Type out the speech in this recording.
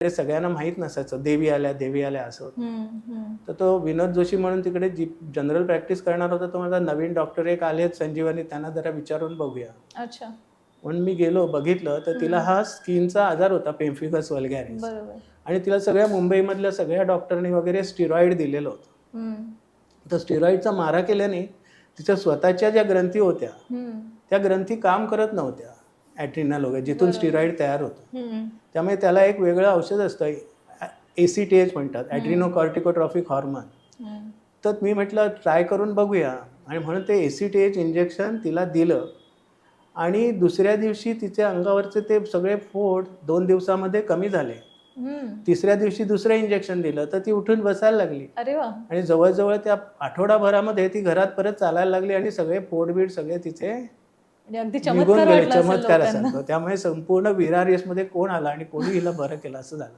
ते सगळ्यांना माहीत नसायचं देवी आल्या देवी आल्या असं. तर तो विनोद जोशी म्हणून तिकडे जी जनरल प्रॅक्टिस करणार होता तो माझा नवीन डॉक्टर एक आले संजीवनी त्यांना जरा विचारून बघूया. अच्छा. म्हणून मी गेलो बघितलं तर तिला हा स्किनचा आजार होता पेम्फिकस वल्गॅरिस. आणि तिला सगळ्या मुंबईमधल्या सगळ्या डॉक्टरनी वगैरे स्टिरॉइड दिलेलं होतं. तर स्टिरॉइडचा मारा केल्याने तिच्या स्वतःच्या ज्या ग्रंथी होत्या त्या ग्रंथी काम करत नव्हत्या. ॲट्रिनल वगैरे जिथून. स्टिरॉइड तयार होतं. त्यामुळे त्याला एक वेगळं औषध असतं ए सी टी एच म्हणतात ॲड्रिनो कॉर्टिकोट्रॉफिक हॉर्मोन. तर मी म्हटलं ट्राय करून बघूया आणि म्हणून ते A C T H injection तिला दिलं आणि दुसऱ्या दिवशी तिच्या अंगावरचे ते सगळे फोड दोन दिवसामध्ये कमी झाले. तिसऱ्या दिवशी दुसरं इंजेक्शन दिलं तर ती उठून बसायला लागली अरे वा आणि जवळजवळ त्या आठवडाभरामध्ये ती घरात परत चालायला लागली आणि सगळे फोडबीड सगळे तिचे अगदी चमत्कार चमत्कार. असा त्यामुळे संपूर्ण विरार रेसमध्ये कोण आला आणि कोणी हिला बरं केलं असं झालं